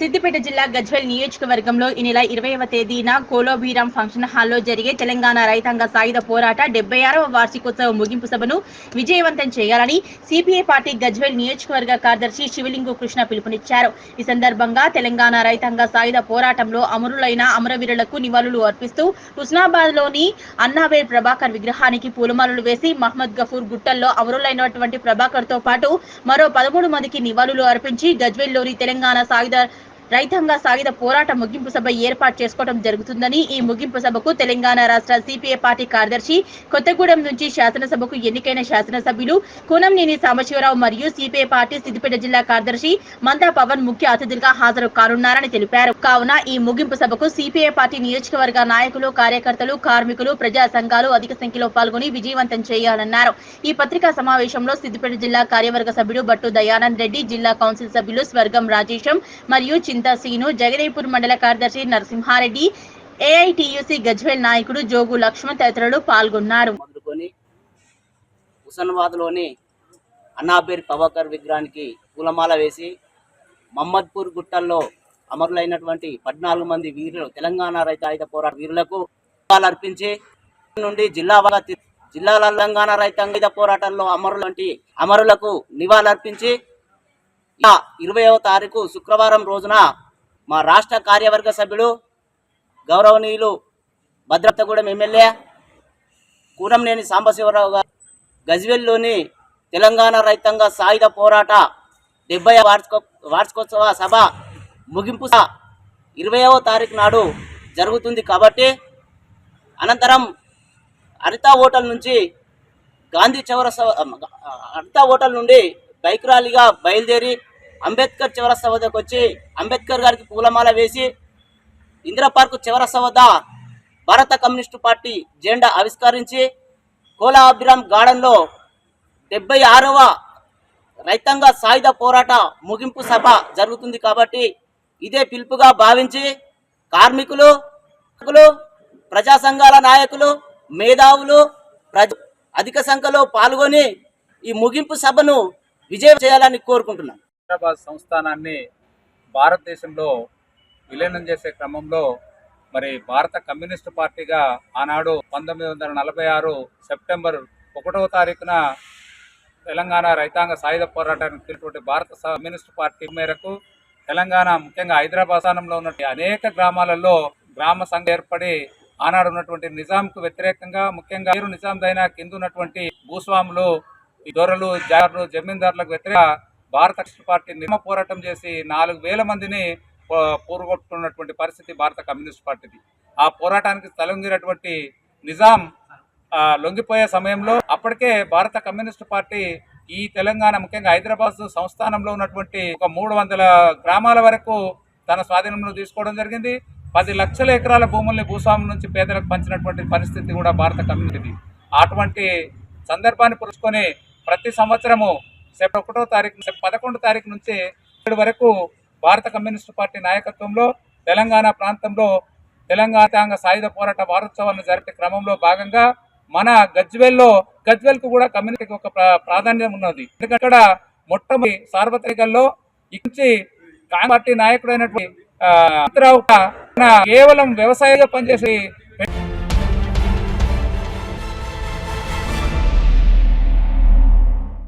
సిద్దిపేట జిల్లా గజ్వెల్ నియోజకవర్గంలో ఈ నెల ఇరవైవ తేదీన కోలోబీరాం ఫంక్షన్ హాల్లో జరిగే తెలంగాణ రైతాంగ సాయుధ పోరాట డెబ్బై ఆరవ వార్షికోత్సవ ముగింపు సభను విజయవంతం చేయాలని సిపిఐ పార్టీ గజ్వెల్ నియోజకవర్గ కార్యదర్శి శివలింగు కృష్ణ పిలుపునిచ్చారు. ఈ సందర్భంగా తెలంగాణ రైతాంగ సాయుధ పోరాటంలో అమరులైన అమరవీరులకు నివాళులు అర్పిస్తూ హుస్నాబాద్లోని అన్నావేర్ ప్రభాకర్ విగ్రహానికి పూలమాలలు వేసి మహమ్మద్ గఫూర్ గుట్టల్లో అమరులైనటువంటి ప్రభాకర్తో పాటు మరో పదమూడు మందికి నివాళులు అర్పించి గజ్వెల్లోని తెలంగాణ సాయుధ రైతాంగ సాయుధ పోరాట ముగింపు సభ ఏర్పాటు చేసుకోవడం జరుగుతుందని ఈ ముగింపు సభకు తెలంగాణ రాష్ట్ర సిపిఐ పార్టీ కార్యదర్శి కొత్తగూడెం నుంచి శాసనసభకు ఎన్నికైన శాసనసభ్యులు కూనంనేని సాంబశివరావు మరియు సిపిఐ పార్టీ సిద్దిపేట జిల్లా కార్యదర్శి మందా పవన్ ముఖ్య అతిథులుగా హాజరు కానున్నారని తెలిపారు. కావున ఈ ముగింపు సభకు సిపిఐ పార్టీ నియోజకవర్గ నాయకులు కార్యకర్తలు కార్మికులు ప్రజా సంఘాలు అధిక సంఖ్యలో పాల్గొని విజయవంతం చేయాలన్నారు. ఈ పత్రికా సమావేశంలో సిద్దిపేట జిల్లా కార్యవర్గ సభ్యుడు బట్టు దయానంద్ రెడ్డి జిల్లా కౌన్సిల్ సభ్యులు స్వర్గం రాజేశం మరియు చిన్న సీను జగదేపూర్ మండల కార్యదర్శి నరసింహారెడ్డి ఏఐటియుసి గజ్వేల్ నాయకుడు జోగు లక్ష్మణ్ తదితరులు పాల్గొన్నారు. మొదలుకొని హుసన్బాద్లోని అన్నాబేర్ ప్రభాకర్ విగ్రహానికి పూలమాల వేసి మహమ్మద్పూర్ గుట్టల్లో అమరులైనటువంటి పద్నాలుగు మంది వీరులు తెలంగాణ రైతు ఆయుధ పోరాట వీరులకు అర్పించి నుండి జిల్లా జిల్లాల తెలంగాణ రైతాంగ పోరాటంలో అమరులు అమరులకు నివాళులర్పించి ఇరవయవ తారీఖు శుక్రవారం రోజున మా రాష్ట్ర కార్యవర్గ సభ్యుడు గౌరవనీయులు భద్రతగూడెం ఎమ్మెల్యే కూనంనేని సాంబశివరావు గారు గజ్వెల్లోని తెలంగాణ రైతాంగ సాయుధ పోరాట డెబ్బై వార్షికో వార్షికోత్సవ సభ ముగింపు స- ఇరవైవ తారీఖు నాడు జరుగుతుంది కాబట్టి అనంతరం హరితా హోటల్ నుంచి గాంధీ చౌరస్తా హరితా హోటల్ నుండి బైక్ ర్యాలీగా బయలుదేరి అంబేద్కర్ చివర వద్దకు వచ్చి అంబేద్కర్ గారికి పూలమాల వేసి ఇందిరా పార్క్ చివరస్త వద్ద భారత కమ్యూనిస్టు పార్టీ జెండా ఆవిష్కరించి కోలా అభిరామ్ గార్డెన్లో డెబ్బై ఆరవ రైతాంగ సాయుధ పోరాట ముగింపు సభ జరుగుతుంది కాబట్టి ఇదే పిలుపుగా భావించి కార్మికులు ప్రజా సంఘాల నాయకులు మేధావులు ప్రజ అధిక సంఖ్యలో పాల్గొని ఈ ముగింపు సభను విజయం చేయాలని కోరుకుంటున్నాను. హైదరాబాద్ సంస్థానాన్ని భారతదేశంలో విలీనం చేసే క్రమంలో మరి భారత కమ్యూనిస్టు పార్టీగా ఆనాడు పంతొమ్మిది వందల నలభై ఆరు సెప్టెంబర్ ఒకటవ తారీఖున తెలంగాణ రైతాంగ సాయుధ పోరాటానికి పిలిచినటువంటి భారత కమ్యూనిస్టు పార్టీ మేరకు తెలంగాణ ముఖ్యంగా హైదరాబాద్ స్థానంలో ఉన్నటువంటి అనేక గ్రామాలలో గ్రామ సంఘం ఏర్పడి ఆనాడు ఉన్నటువంటి నిజాంకు వ్యతిరేకంగా ముఖ్యంగా వీరు నిజాం దైనా కింద ఉన్నటువంటి భూస్వాములు దొరలు జారులు జమీందారులకు వ్యతిరేక భారత కమ్యూనిస్ట్ పార్టీ నియమ పోరాటం చేసి నాలుగు వేల మందిని పో- పరిస్థితి భారత కమ్యూనిస్ట్ పార్టీది. ఆ పోరాటానికి తలొంగినటువంటి నిజాం లొంగిపోయే సమయంలో అప్పటికే భారత కమ్యూనిస్ట్ పార్టీ ఈ తెలంగాణ ముఖ్యంగా హైదరాబాద్ సంస్థానంలో ఉన్నటువంటి ఒక మూడు వందల గ్రామాల వరకు తన స్వాధీనంలో తీసుకోవడం జరిగింది. పది లక్షల ఎకరాల భూముల్ని భూస్వామి నుంచి పేదలకు పంచినటువంటి పరిస్థితి కూడా భారత కమ్యూనిటీ అటువంటి సందర్భాన్ని పురుచుకొని ప్రతి సంవత్సరము సెప్టెంబర్ ఒకటో తారీఖు సెప్ పదకొండో తారీఖు నుంచి ఇప్పటి వరకు భారత కమ్యూనిస్టు పార్టీ నాయకత్వంలో తెలంగాణ ప్రాంతంలో తెలంగాణ సాయుధ పోరాట వారోత్సవాలను జరిపే క్రమంలో భాగంగా మన గజ్వెల్లో గజ్వెల్కు కూడా కమ్యూనిటీకి ఒక ప్రాధాన్యం ఉన్నది. ఎందుకంటే అక్కడ మొట్టమొదటి సార్వత్రికల్లో ఇచ్చి కాంగ్రెస్ పార్టీ నాయకుడైనటువంటి ఆ, కేవలం వ్యవసాయంగా పనిచేసి